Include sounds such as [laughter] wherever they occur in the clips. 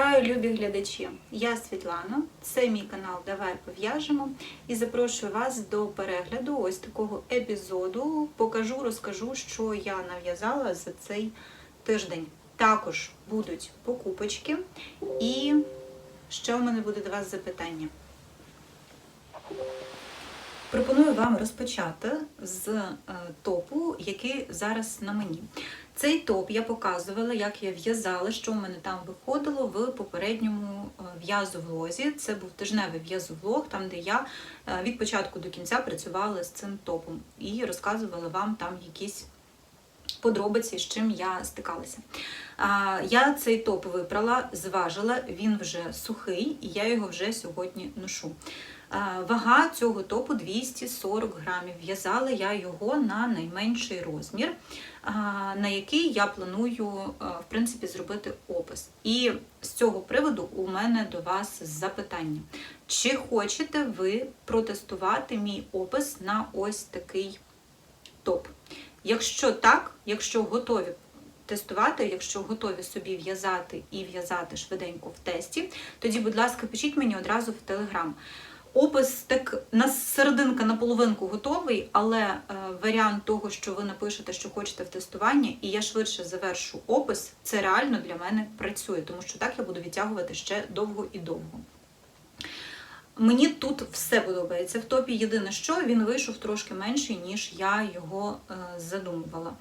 Вітаю, любі глядачі! Я Світлана, це мій канал Давай пов'яжемо і запрошую вас до перегляду ось такого епізоду. Покажу, розкажу, що я нав'язала за цей тиждень. Також будуть покупочки, і ще у мене буде до вас запитання. Пропоную вам розпочати з е, топу, який зараз на мені. Цей топ я показувала, як я в'язала, що в мене там виходило в попередньому е, в'язовлозі. Це був тижневий в'язовлог, там де я е, від початку до кінця працювала з цим топом і розказувала вам там якісь подробиці, з чим я стикалася. Я цей топ випрала, зважила, він вже сухий, і я його вже сьогодні ношу. А, Вага цього топу 240 грамів. В'язала я його на найменший розмір, на який я планую в принципі, зробити опис. І з цього приводу у мене до вас запитання. Чи хочете ви протестувати мій опис на ось такий топ? Якщо так, якщо готові тестувати, якщо готові собі в'язати і в'язати швиденько в тесті, тоді, будь ласка, пишіть мені одразу в Телеграм. Опис так на серединка на половинку готовий, але е, варіант того, що ви напишете, що хочете в тестування, і я швидше завершу опис, це реально для мене працює, тому що так я буду відтягувати ще довго і довго. Мені тут все подобається в топі. Єдине, що він вийшов трошки менший, ніж я його е, задумувала.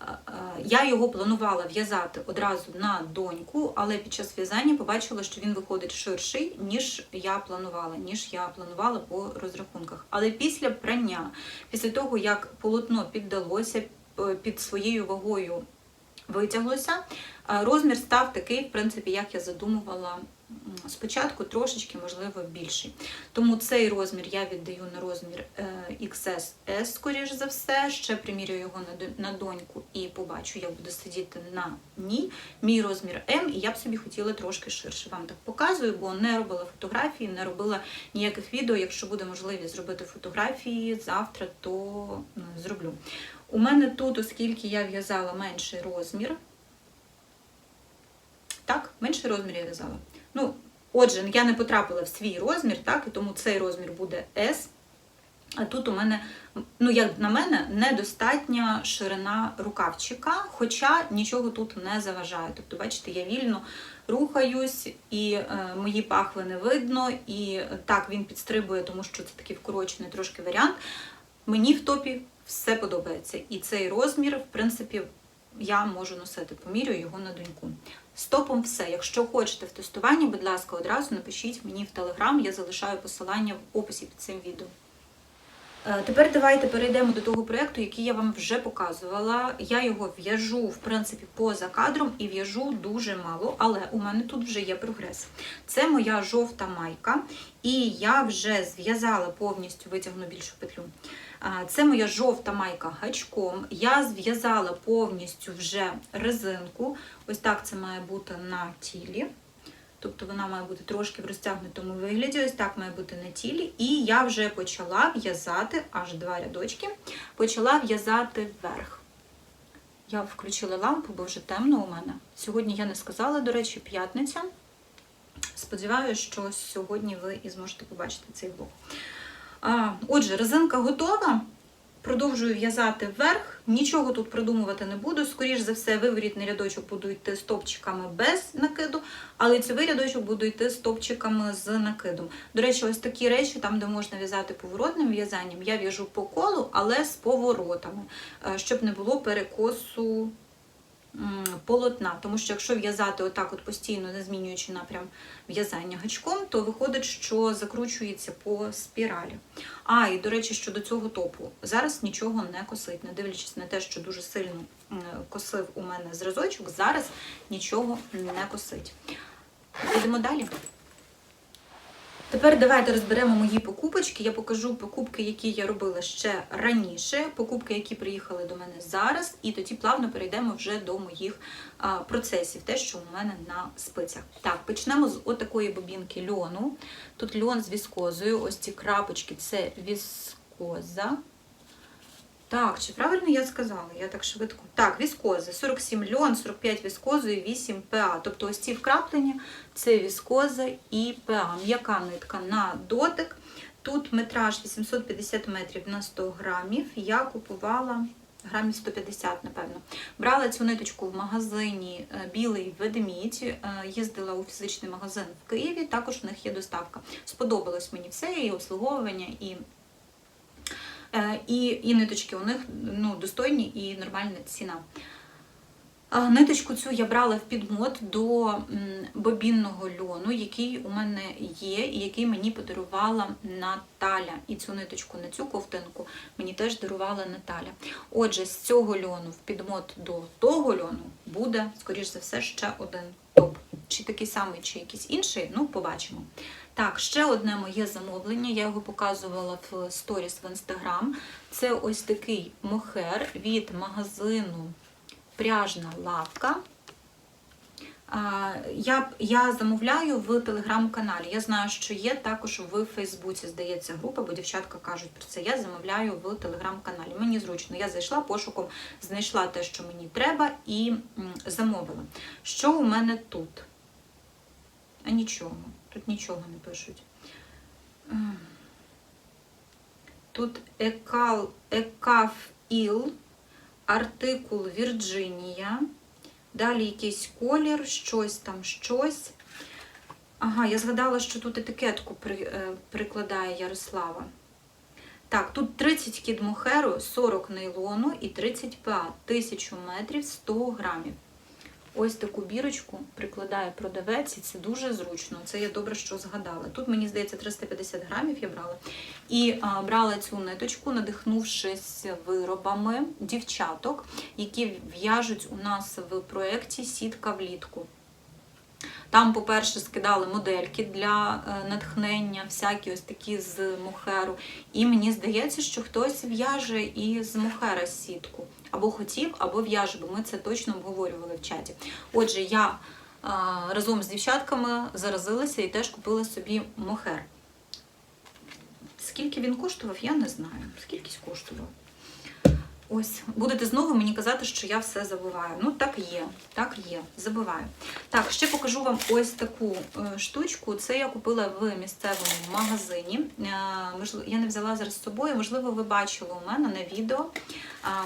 Е, е, Я його планувала в'язати одразу на доньку, але під час в'язання побачила, що він виходить ширший, ніж я планувала, ніж я планувала по розрахунках. Але після прання, після того, як полотно піддалося під своєю вагою витяглося, розмір став такий, в принципі, як я задумувала спочатку, трошечки, можливо, більший. Тому цей розмір я віддаю на розмір е, XS, скоріш за все. Ще примірюю його на доньку і побачу, як буде сидіти на ній. Мій розмір М, і я б собі хотіла трошки ширше. Вам так показую, бо не робила фотографії, не робила ніяких відео. Якщо буде можливість зробити фотографії завтра, то ну, зроблю. У мене тут, оскільки я в'язала менший розмір. Так, менший розмір я в'язала. Ну, отже, я не потрапила в свій розмір, так, і тому цей розмір буде S. А тут у мене, ну, як на мене, недостатня ширина рукавчика, хоча нічого тут не заважає. Тобто, бачите, я вільно рухаюсь, і е, мої пахви не видно, і так він підстрибує, тому що це такий вкорочений трошки варіант. Мені в топі все подобається. І цей розмір, в принципі, я можу носити, помірюю його на доньку. З топом все. Якщо хочете в тестуванні, будь ласка, одразу напишіть мені в Телеграм, я залишаю посилання в описі під цим відео. Е, Тепер давайте перейдемо до того проєкту, який я вам вже показувала. Я його в'яжу, в принципі, поза кадром і в'яжу дуже мало, але у мене тут вже є прогрес. Це моя жовта майка, і я вже зв'язала повністю, витягну більшу петлю. Це моя жовта майка гачком. Я зв'язала повністю вже резинку. Ось так це має бути на тілі. Тобто вона має бути трошки в розтягнутому вигляді, ось так має бути на тілі. І я вже почала в'язати аж два рядочки, почала в'язати вверх. Я включила лампу, бо вже темно у мене. Сьогодні я не сказала, до речі, п'ятниця. Сподіваюся, що сьогодні ви і зможете побачити цей влог. Отже, резинка готова. Продовжую в'язати вверх, нічого тут придумувати не буду. Скоріш за все, виворітний рядочок буду йти стопчиками без накиду, але лицевий рядочок буду йти стопчиками з накидом. До речі, ось такі речі, там, де можна в'язати поворотним в'язанням, я в'яжу по колу, але з поворотами, е, щоб не було перекосу полотна. Тому що якщо в'язати отак от постійно, не змінюючи напрям в'язання гачком, то виходить, що закручується по спіралі. А, і до речі, щодо цього топу, зараз нічого не косить, не дивлячись на те, що дуже сильно косив у мене зразочок, зараз нічого не косить. Йдемо далі. Тепер давайте розберемо мої покупочки. Я покажу покупки, які я робила ще раніше, покупки, які приїхали до мене зараз, і тоді плавно перейдемо вже до моїх процесів, те, що у мене на спицях. Так, почнемо з отакої бобінки льону. Тут льон з віскозою, ось ці крапочки це віскоза. Так, чи правильно я сказала? Я так швидко. Так, віскози. 47 льон, 45 віскозу і 8 ПА. Тобто ось ці вкраплення це віскоза і ПА. М'яка нитка на дотик. Тут метраж 850 метрів на 100 грамів. Я купувала грамів 150, напевно. Брала цю ниточку в магазині е, Білий ведмідь, е, їздила у фізичний магазин в Києві, також в них є доставка. Сподобалось мені все, і обслуговування, і І, і ниточки у них ну, достойні і нормальна ціна. Ниточку цю я брала в підмот до бобінного льону, який у мене є, і який мені подарувала Наталя. І цю ниточку на цю ковтинку мені теж дарувала Наталя. Отже, з цього льону в підмот до того льону буде, скоріш за все, ще один топ. Чи такий самий, чи якийсь інший, ну, побачимо. Так, ще одне моє замовлення, я його показувала в сторіс в інстаграм. Це ось такий мохер від магазину Пряжна лавка. Я, я замовляю в телеграм-каналі. Я знаю, що є також в Фейсбуці, здається, група, бо дівчатка кажуть про це. Я замовляю в телеграм-каналі. Мені зручно. Я зайшла пошуком, знайшла те, що мені треба, і замовила. Що у мене тут? А нічого. Тут нічого не пишуть. Ем. Тут екал, екафіл, артикул Вірджинія. Далі якийсь колір, щось там, щось. Ага, я згадала, що тут етикетку е, прикладає Ярослава. Так, тут 30 кід мохеру, 40 нейлону і 30 ПА, 1000 метрів, 100 грамів. Ось таку бірочку прикладає продавець, і це дуже зручно. Це я добре, що згадала. Тут, мені здається, 350 грамів я брала. І а, брала цю ниточку, надихнувшись виробами дівчаток, які в'яжуть у нас в проєкті Сітка влітку. Там, по-перше, скидали модельки для е, натхнення, всякі ось такі з мохеру. І мені здається, що хтось в'яже і з мохера сітку. Або хотів, або в'яже, бо ми це точно обговорювали в чаті. Отже, я разом з дівчатками заразилася і теж купила собі мохер. Скільки він коштував, я не знаю. Скількись коштував. Ось, будете знову мені казати, що я все забуваю. Ну, так є, так є, забуваю. Так, ще покажу вам ось таку е, штучку. Це я купила в місцевому магазині. Е, я не взяла зараз з собою, можливо, ви бачили у мене на відео.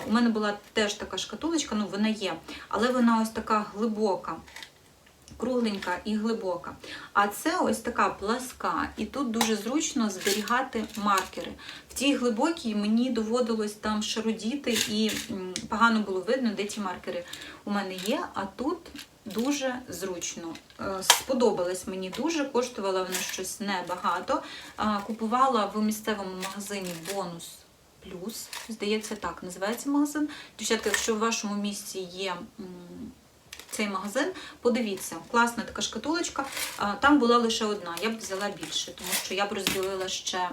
У мене була теж така шкатулочка, ну вона є, але вона ось така глибока. Кругленька і глибока. А це ось така пласка, і тут дуже зручно зберігати маркери. В тій глибокій мені доводилось там шарудіти, і погано було видно, де ті маркери у мене є. А тут дуже зручно. Е, Сподобалась мені дуже, коштувала вона щось небагато. Купувала в місцевому магазині бонус. Плюс, здається, так називається магазин. Дівчатка, якщо в вашому місці є цей магазин, подивіться, класна така шкатулочка. Там була лише одна, я б взяла більше, тому що я б розділила ще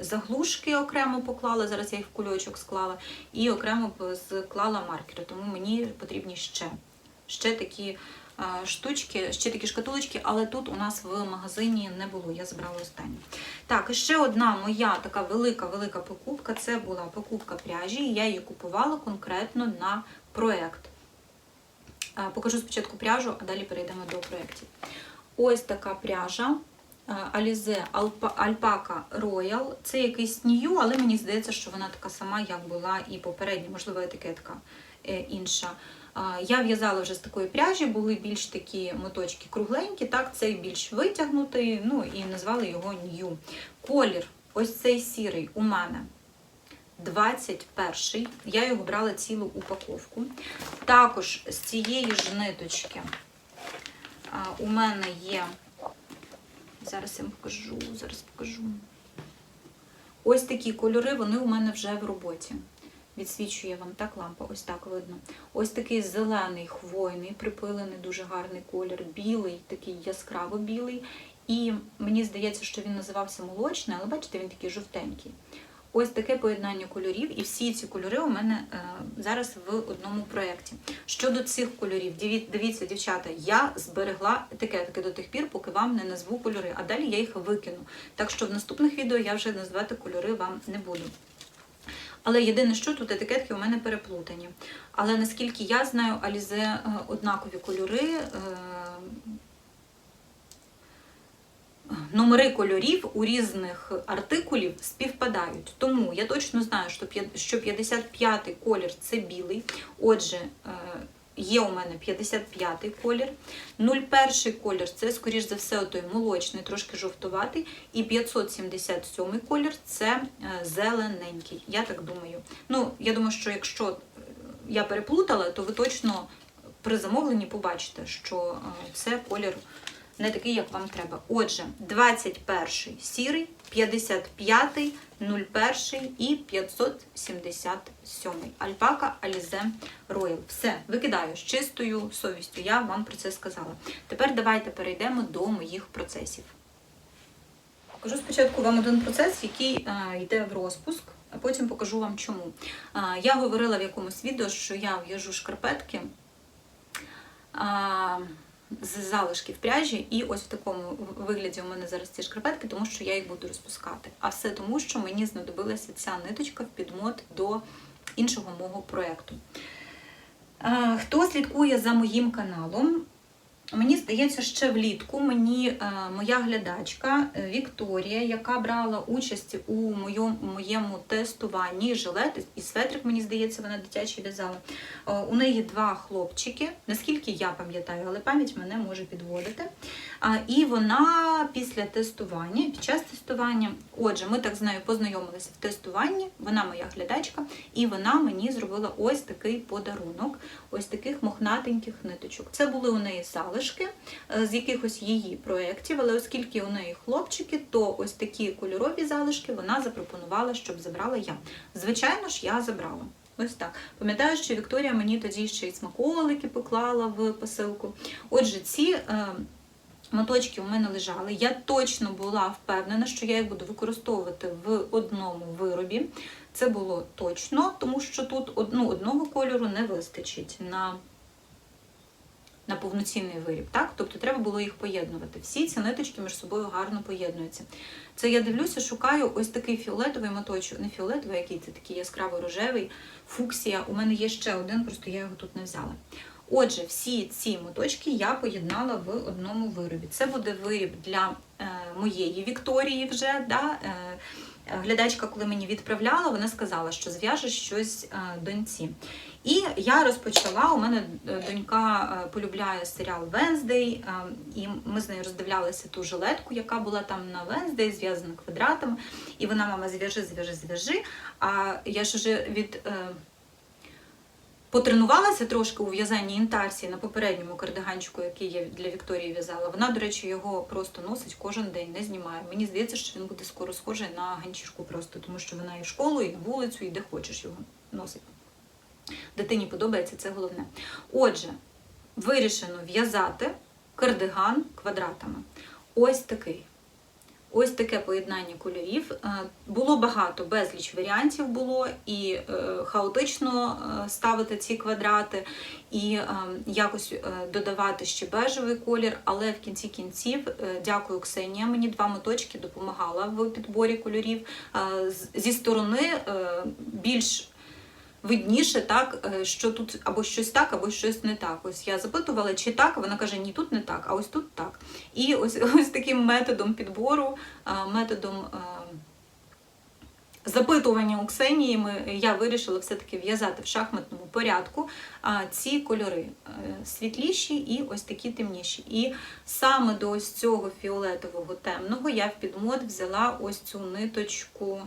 заглушки окремо поклала, зараз я їх в кульочок склала, і окремо б склала маркери, тому мені потрібні ще, ще такі штучки, ще такі шкатулочки, але тут у нас в магазині не було, я забрала останню. Так, ще одна моя така велика-велика покупка, це була покупка пряжі, я її купувала конкретно на проект. Покажу спочатку пряжу, а далі перейдемо до проєктів. Ось така пряжа Alize Alpaca Royal. Це якийсь нью, але мені здається, що вона така сама, як була і попередня, можливо, етикетка е, інша. Я в'язала вже з такої пряжі, були більш такі моточки кругленькі, так, цей більш витягнутий, ну і назвали його нью. Колір, ось цей сірий у мене 21 Я його брала цілу упаковку. Також з цієї ж ниточки у мене є. Зараз я вам покажу, зараз покажу. Ось такі кольори, вони у мене вже в роботі. Відсвічує вам так лампа, ось так видно. Ось такий зелений хвойний, припилений, дуже гарний колір, білий, такий яскраво білий. І мені здається, що він називався молочний, але бачите, він такий жовтенький. Ось таке поєднання кольорів, і всі ці кольори у мене е, зараз в одному проєкті. Щодо цих кольорів, дивіться, дівчата, я зберегла етикетки до тих пір, поки вам не назву кольори, а далі я їх викину. Так що в наступних відео я вже назвати кольори вам не буду. Але єдине, що тут етикетки у мене переплутані. Але наскільки я знаю, Алізе е, однакові кольори. Номери кольорів у різних артикулів співпадають. Тому я точно знаю, що 55-й колір це білий. Отже, е, є у мене 55-й колір. 01 колір це, скоріш за все, той молочний, трошки жовтуватий. І 577 колір це е, зелененький. Я так думаю. Ну, я думаю, що якщо е, я переплутала, то ви точно при замовленні побачите, що це колір не такий, як вам треба. Отже, 21 сірий, 55, 01 і 577. Альпака Alize Royal. Все, викидаю з чистою совістю. Я вам про це сказала. Тепер давайте перейдемо до моїх процесів. Покажу спочатку вам один процес, який е, йде в розпуск, а потім покажу вам чому. Е, я говорила в якомусь відео, що я в'яжу шкарпетки. А, з залишків пряжі, і ось в такому вигляді у мене зараз ці шкарпетки, тому що я їх буду розпускати. А все тому, що мені знадобилася ця ниточка в підмот до іншого мого проєкту. Е, Хто слідкує за моїм каналом? Мені здається, ще влітку мені е, моя глядачка е, Вікторія, яка брала участь у моєму, моєму тестуванні жилет і светрик, мені здається, вона дитячий в'язала. Е, У неї два хлопчики, наскільки я пам'ятаю, але пам'ять мене може підводити. І вона після тестування, під час тестування, отже, ми так з нею познайомилися в тестуванні, вона моя глядачка, і вона мені зробила ось такий подарунок, ось таких мохнатеньких ниточок. Це були у неї залишки е, з якихось її проєктів, але оскільки у неї хлопчики, то ось такі кольорові залишки вона запропонувала, щоб забрала я. Звичайно ж, я забрала. Ось так. Пам'ятаю, що Вікторія мені тоді ще й смаколики поклала в посилку. Отже, ці е, моточки у мене лежали. Я точно була впевнена, що я їх буду використовувати в одному виробі. Це було точно, тому що тут од- ну, одного кольору не вистачить на, на повноцінний виріб. Так? Тобто треба було їх поєднувати. Всі ці ниточки між собою гарно поєднуються. Це я дивлюся, шукаю ось такий фіолетовий моточок, не фіолетовий, який це такий яскраво рожевий, фуксія. У мене є ще один, просто я його тут не взяла. Отже, всі ці моточки я поєднала в одному виробі. Це буде виріб для е, моєї Вікторії вже. Да? Е, глядачка, коли мені відправляла, вона сказала, що зв'яже щось е, доньці. І я розпочала. У мене е, донька е, полюбляє серіал Венздей, і ми з нею роздивлялися ту жилетку, яка була там на Венздей, зв'язана квадратом. І вона, мама, зв'яжи, зв'яжи, зв'яжи. А я ж уже від. Потренувалася трошки у в'язанні інтарсії на попередньому кардиганчику, який я для Вікторії в'язала. Вона, до речі, його просто носить кожен день, не знімає. Мені здається, що він буде скоро схожий на ганчішку просто, тому що вона і в школу, і на вулицю, і де хочеш його носить. Дитині подобається, це головне. Отже, вирішено в'язати кардиган квадратами. Ось такий. Ось таке поєднання кольорів. Е, Було багато, безліч варіантів було, і е, хаотично е, ставити ці квадрати, і якось додавати ще бежевий колір. Але в кінці кінців, дякую Ксенія, мені два моточки допомагала в підборі кольорів. Зі сторони більш видніше, так, е, що тут або щось так, або щось не так. Ось я запитувала, чи так, вона каже, ні, тут не так, а ось тут так. І ось, [laughs] ось таким методом підбору, е, методом е, запитування у Ксенії ми, я вирішила все-таки в'язати в шахматному порядку ці кольори світліші і ось такі темніші. І саме до ось цього фіолетового темного я в підмот взяла ось цю ниточку.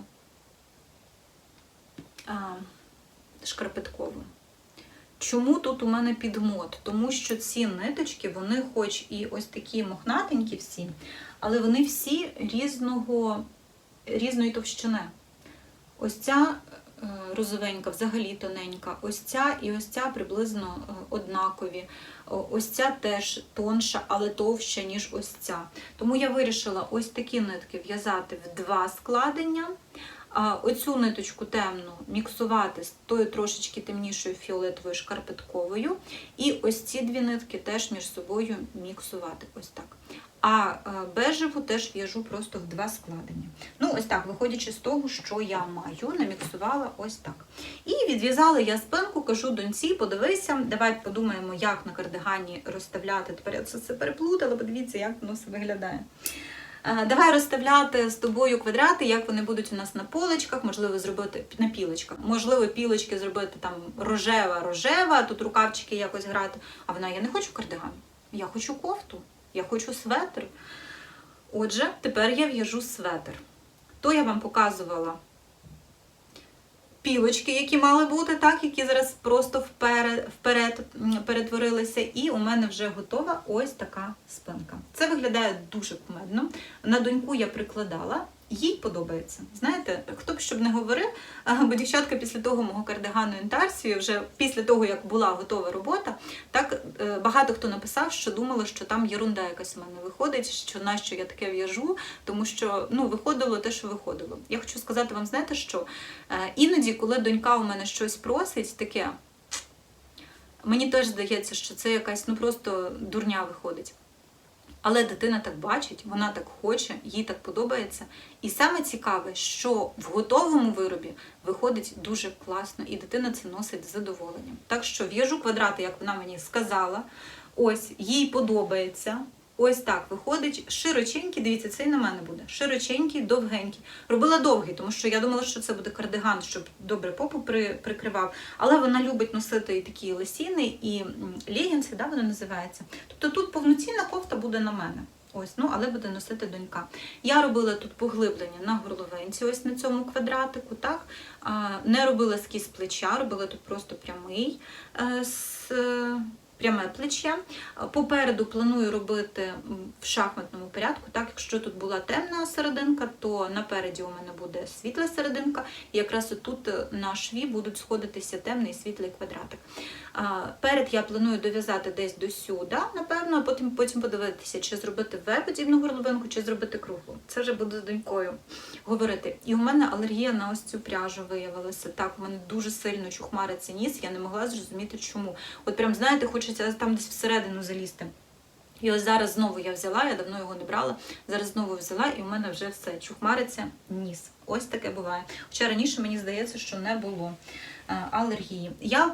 А. Чому тут у мене підмот? Тому що ці ниточки, вони хоч і ось такі мохнатенькі всі, але вони всі різного, різної товщини. Ось ця е, розовенька, взагалі тоненька, ось ця і ось ця приблизно е, однакові. Ось ця теж тонша, але товща, ніж ось ця. Тому я вирішила ось такі нитки в'язати в два складення. Оцю ниточку темну міксувати з тою трошечки темнішою фіолетовою шкарпетковою. І ось ці дві нитки теж між собою міксувати. Ось так. а е, бежеву теж в'яжу просто в два складення. Ну, ось так, виходячи з того, що я маю, наміксувала ось так. І відв'язала я спинку, кажу доньці, подивися, давай подумаємо, як на кардигані розставляти. Тепер я все переплутала, подивіться, як воно все виглядає. Е, Давай розставляти з тобою квадрати, як вони будуть у нас на полочках, можливо, зробити на пілочках. Можливо, пілочки зробити там рожева, рожева, тут рукавчики якось грати. А вона я не хочу кардиган, я хочу кофту, я хочу светр. Отже, тепер я в'яжу светр. То я вам показувала пілочки, які мали бути, так, які зараз просто вперед, вперед перетворилися. І у мене вже готова ось така спинка. Це виглядає дуже кумедно. На доньку я прикладала. Їй подобається. Знаєте, хто б щоб не говорив, бо дівчатка після того мого кардигану інтарсію, вже після того, як була готова робота, так е, багато хто написав, що думали, що там єрунда якась у мене виходить, що нащо я таке в'яжу, тому що ну, виходило те, що виходило. Я хочу сказати вам, знаєте що? Е, Іноді, коли донька у мене щось просить, таке, мені теж здається, що це якась ну просто дурня виходить. Але дитина так бачить, вона так хоче, їй так подобається. І саме цікаве, що в готовому виробі виходить дуже класно, і дитина це носить з задоволенням. Так що в'яжу квадрати, як вона мені сказала. Ось їй подобається. Ось так виходить широченький. Дивіться, це і на мене буде. Широченький, довгенький. Робила довгий, тому що я думала, що це буде кардиган, щоб добре попу при, прикривав. Але вона любить носити і такі лосіни, і м, легінси, да, вони називаються. Тобто тут повноцінна кофта буде на мене. Ось, ну, але буде носити донька. Я робила тут поглиблення на горловинці, ось на цьому квадратику, так? Не робила скіз плеча, робила тут просто прямий. е, з, е, Пряме плече. Попереду планую робити в шахматному порядку. Так, якщо тут була темна серединка, то напереді у мене буде світла серединка, і якраз тут на шві будуть сходитися темний і світлий квадратик. Перед я планую дов'язати десь до сюди, напевно, а потім, потім подивитися, чи зробити В-подібну горловинку, чи зробити круглу. Це вже буду з донькою говорити. І у мене алергія на ось цю пряжу виявилася. Так, у мене дуже сильно чухмариться ніс, я не могла зрозуміти, чому. От прям, знаєте, хочеться там десь всередину залізти. І ось зараз знову я взяла, я давно його не брала. Зараз знову взяла, і у мене вже все чухмариться ніс. Ось таке буває. Хоча раніше мені здається, що не було е, алергії. Я,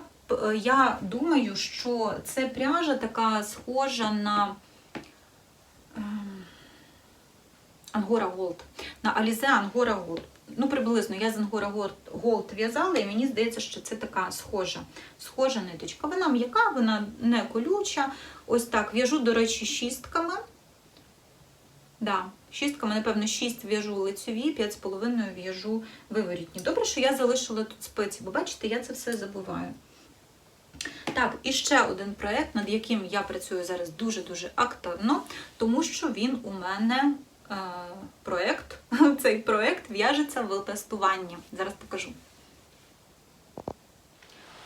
я думаю, що це пряжа така схожа на. ем, Ангора Голд. На Алізе Ангора Голд. Ну, приблизно, я з Ангора Голд, в'язала, і мені здається, що це така схожа, схожа ниточка. Вона м'яка, вона не колюча. Ось так. В'яжу, до речі, шістками. Да, шістками, напевно, 6 в'яжу лицеві, 5,5 в'яжу виворітні. Добре, що я залишила тут спиці, бо бачите, я це все забуваю. Так, і ще один проєкт, над яким я працюю зараз дуже-дуже активно, тому що він у мене е, проєкт, [laughs] цей проєкт в'яжеться в тестуванні. Зараз покажу.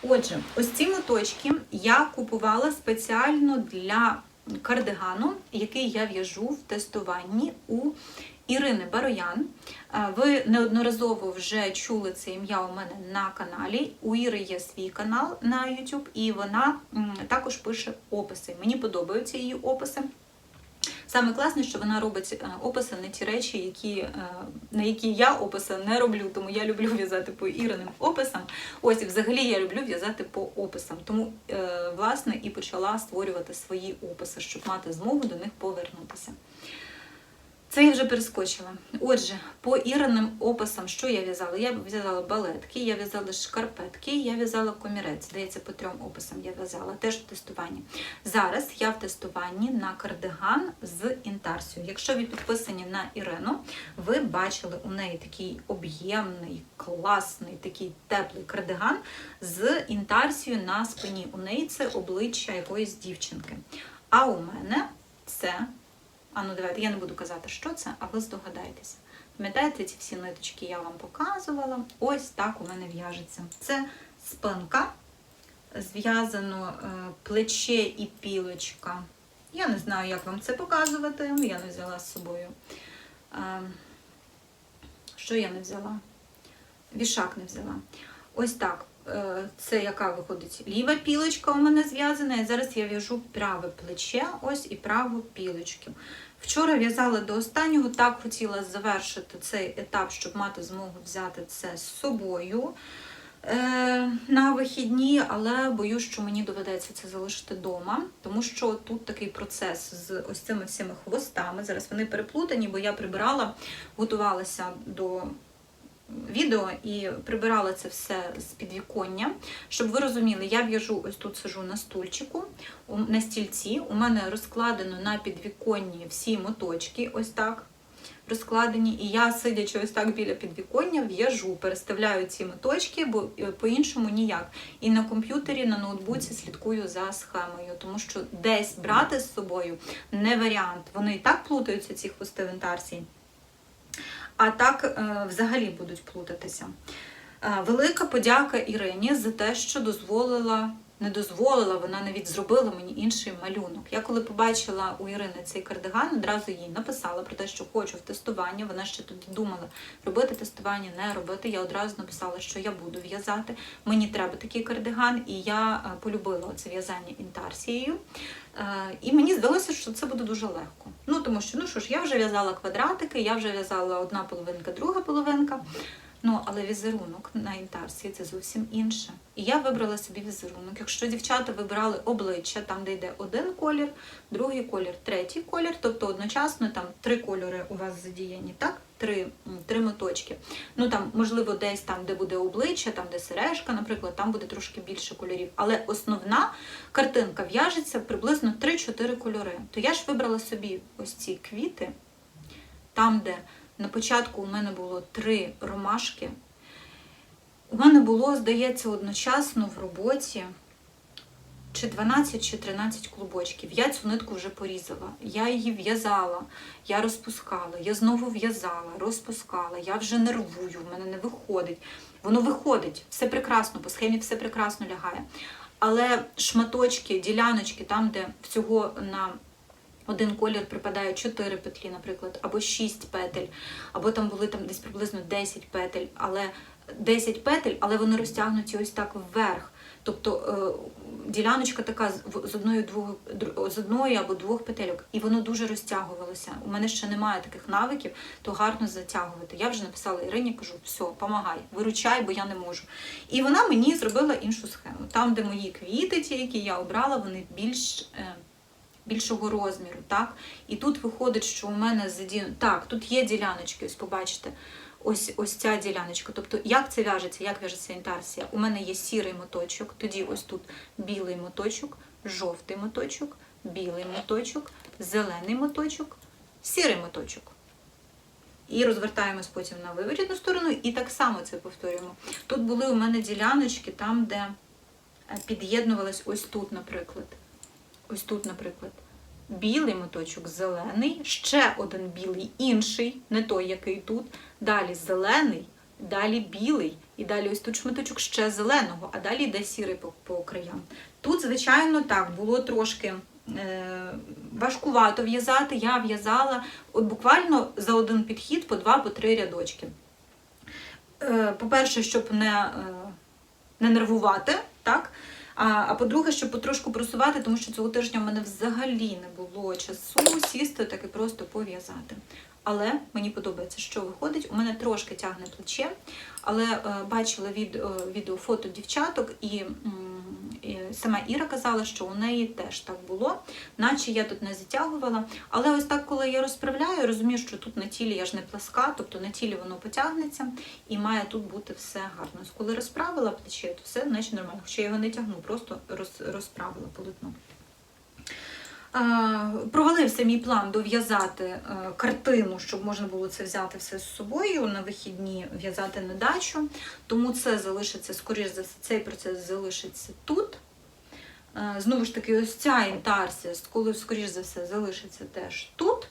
Отже, ось ці моточки я купувала спеціально для кардигану, який я в'яжу в тестуванні у Ірини Бароян. Е, Ви неодноразово вже чули це ім'я у мене на каналі. У Іри є свій канал на YouTube, і вона також пише описи. Мені подобаються її описи. Саме класне, що вона робить е, описи на ті речі, які, е, на які я описи не роблю, тому я люблю в'язати по іриним описам. Ось і взагалі я люблю в'язати по описам. Тому, власне, і почала створювати свої описи, щоб мати змогу до них повернутися. Це я вже перескочила. Отже, по іриним описам, що я в'язала? Я в'язала балетки, я в'язала шкарпетки, я в'язала комірець. Здається, по трьом описам я в'язала, теж в тестуванні. Зараз я в тестуванні на кардиган з інтарсією. Якщо ви підписані на Ірину, ви бачили у неї такий об'ємний, класний, такий теплий кардиган з інтарсією на спині. У неї це обличчя якоїсь дівчинки. А у мене це. А ну давайте, я не буду казати, що це, а ви здогадаєтеся. Пам'ятаєте, ці всі ниточки я вам показувала. Ось так у мене в'яжеться. Це спинка, зв'язано е, плече і пілочка. Я не знаю, як вам це показувати, я не взяла з собою. Е, Що я не взяла? Вішак не взяла. Ось так. Е, Це яка виходить ліва пілочка у мене зв'язана. І зараз я в'яжу праве плече, ось і праву пілочку. Вчора в'язала до останнього, так хотіла завершити цей етап, щоб мати змогу взяти це з собою е, на вихідні, але боюсь, що мені доведеться це залишити вдома, тому що тут такий процес з ось цими всіми хвостами. Зараз вони переплутані, бо я прибирала, готувалася до відео і прибирала це все з підвіконня. Щоб ви розуміли, я в'яжу ось тут сижу на стульчику, на стільці. У мене розкладено на підвіконні всі моточки, ось так. Розкладені, і я, сидячи ось так біля підвіконня, в'яжу, переставляю ці моточки, бо е, по-іншому ніяк. І на комп'ютері, на ноутбуці слідкую за схемою, тому що десь брати з собою не варіант. Вони і так плутаються, ці хвости в а так е, взагалі будуть плутатися. Е, Велика подяка Ірині за те, що дозволила, не дозволила, вона навіть зробила мені інший малюнок. Я коли побачила у Ірини цей кардиган, одразу їй написала про те, що хочу в тестування. Вона ще тоді думала, робити тестування, не робити. Я одразу написала, що я буду в'язати. Мені треба такий кардиган, і я е, полюбила це в'язання інтарсією. Е, І мені здалося, що це буде дуже легко. Ну тому що, ну що ж, я вже в'язала квадратики, я вже в'язала одна половинка, друга половинка. Ну, але візерунок на інтарсії це зовсім інше. І я вибрала собі візерунок. Якщо дівчата вибирали обличчя, там де йде один колір, другий колір, третій колір, тобто одночасно там три кольори у вас задіяні, так? Три, три моточки. Ну там, можливо, десь там, де буде обличчя, там, де сережка, наприклад, там буде трошки більше кольорів. Але основна картинка в'яжеться приблизно 3-4 кольори. То я ж вибрала собі ось ці квіти, там, де на початку у мене було три ромашки. У мене було, здається, одночасно в роботі чи 12, чи 13 клубочків. Я цю нитку вже порізала. Я її в'язала, я розпускала, я знову в'язала, розпускала, я вже нервую, в мене не виходить. Воно виходить, все прекрасно, по схемі все прекрасно лягає. Але шматочки, діляночки, там, де всього на один колір припадає 4 петлі, наприклад, або 6 петель, або там були там десь приблизно 10 петель, але 10 петель, але вони розтягнуті ось так вверх. Тобто е, діляночка така з- одної, двох, з одної або двох петельок, і воно дуже розтягувалося. У мене ще немає таких навиків, то гарно затягувати. Я вже написала Ірині, кажу, все, помагай, виручай, бо я не можу. І вона мені зробила іншу схему. Там, де мої квіти, ті, які я обрала, вони більш. е, більшого розміру, так? І тут виходить, що у мене задіяно. Так, тут є діляночки, ось побачите, ось, ось ця діляночка. Тобто, як це в'яжеться, як в'яжеться інтарсія? У мене є сірий моточок, тоді ось тут білий моточок, жовтий моточок, білий моточок, зелений моточок, сірий моточок. І розвертаємось потім на виворітну сторону, і так само це повторюємо. Тут були у мене діляночки, там, де е, під'єднувалось ось тут, наприклад. Ось тут, наприклад, білий моточок, зелений, ще один білий, інший, не той, який тут. Далі зелений, далі білий, і далі ось тут шматочок ще зеленого, а далі йде сірий по, по краям. Тут, звичайно, так, було трошки е, важкувато в'язати. Я в'язала от буквально за один підхід по два, по три рядочки. Е, по-перше, щоб не, е, не нервувати, так? А, а по-друге, щоб потрошку просувати, тому що цього тижня в мене взагалі не було часу сісти так і просто пов'язати. Але мені подобається, що виходить. У мене трошки тягне плече, але е, бачила від, е, відео фото дівчаток, і, м, сама Іра казала, що у неї теж так було, наче я тут не затягувала. Але ось так, коли я розправляю, розумію, що тут на тілі я ж не пласка, тобто на тілі воно потягнеться і має тут бути все гарно. Коли розправила плече, то все наче нормально. Хоча я його не тягну, просто розправила полотно. Провалився мій план дов'язати е, картину, щоб можна було це взяти все з собою на вихідні, в'язати на дачу. Тому це залишиться, скоріш за все, цей процес залишиться тут. Е, Знову ж таки, ось ця інтарсія, скоріш за все, залишиться теж тут,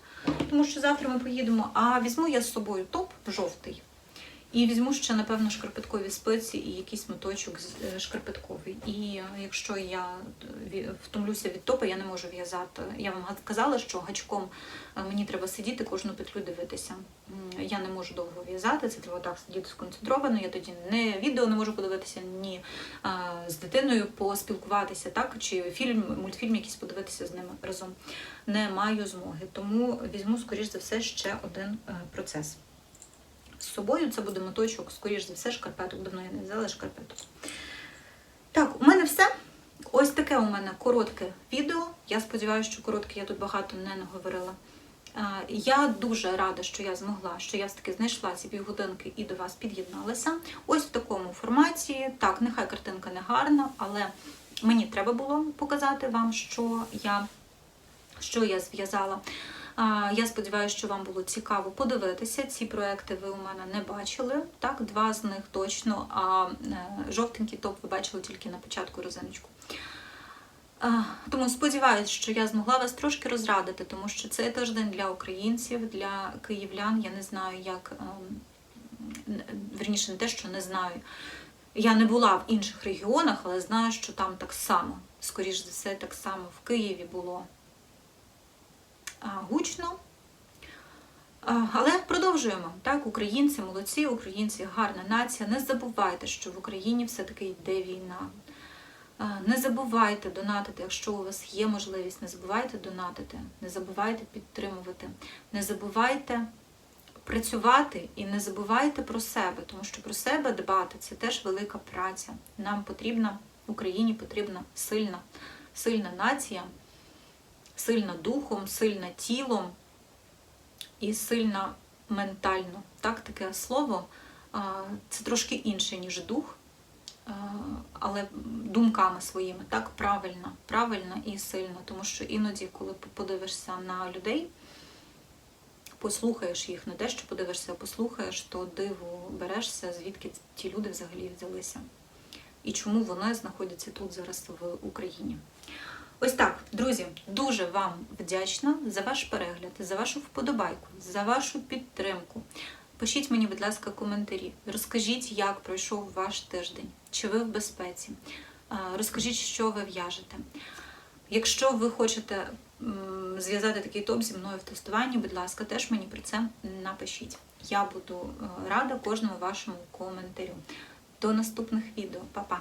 тому що завтра ми поїдемо. А візьму я з собою топ жовтий. І візьму ще, напевно, шкарпеткові спеції і якийсь моточок е, шкарпетковий. І е, якщо я е, втомлюся від топу, я не можу в'язати. Я вам казала, що гачком мені треба сидіти, кожну петлю дивитися. Я не можу довго в'язати, це треба так сидіти сконцентровано. Я тоді не відео не можу подивитися, ні з дитиною поспілкуватися, так чи фільм, мультфільм якийсь подивитися з ними разом. Не маю змоги. Тому візьму, скоріш за все, ще один процес. Собою це буде моточок, скоріш за все, шкарпеток. Давно я не взяла шкарпеток. Так, у мене все. Ось таке у мене коротке відео. Я сподіваюся, що коротке я тут багато не наговорила. Е, Я дуже рада, що я змогла, що я все-таки знайшла ці півгодинки і до вас під'єдналася. Ось в такому форматі. Так, нехай картинка не гарна, але мені треба було показати вам, що я, що я зв'язала. Я сподіваюся, що вам було цікаво подивитися. Ці проекти ви у мене не бачили. Так, два з них точно, а е, жовтенький топ ви бачили тільки на початку розиночку. Тому сподіваюся, що я змогла вас трошки розрадити, тому що це тиждень для українців, для київлян. Я не знаю, як ем, верніше, не те, що не знаю. Я не була в інших регіонах, але знаю, що там так само, скоріш за все, так само в Києві було гучно. Але продовжуємо. Так, українці молодці, українці гарна нація. Не забувайте, що в Україні все-таки йде війна. Не забувайте донатити, якщо у вас є можливість, не забувайте донатити, не забувайте підтримувати, не забувайте працювати і не забувайте про себе, тому що про себе дбати це теж велика праця. Нам потрібна, Україні потрібна сильна, сильна нація, сильна духом, сильна тілом і сильна ментально. Так, таке слово це трошки інше, ніж дух, але думками своїми, так, правильно, правильно і сильно. Тому що іноді, коли подивишся на людей, послухаєш їх, не те, що подивишся, а послухаєш, то диву берешся, звідки ті люди взагалі взялися. І чому вони знаходяться тут зараз в Україні. Ось так, друзі, дуже вам вдячна за ваш перегляд, за вашу вподобайку, за вашу підтримку. Пишіть мені, будь ласка, коментарі. Розкажіть, як пройшов ваш тиждень, чи ви в безпеці. Розкажіть, що ви в'яжете. Якщо ви хочете зв'язати такий топ зі мною в тестуванні, будь ласка, теж мені про це напишіть. Я буду е, рада кожному вашому коментарю. До наступних відео. Па-па!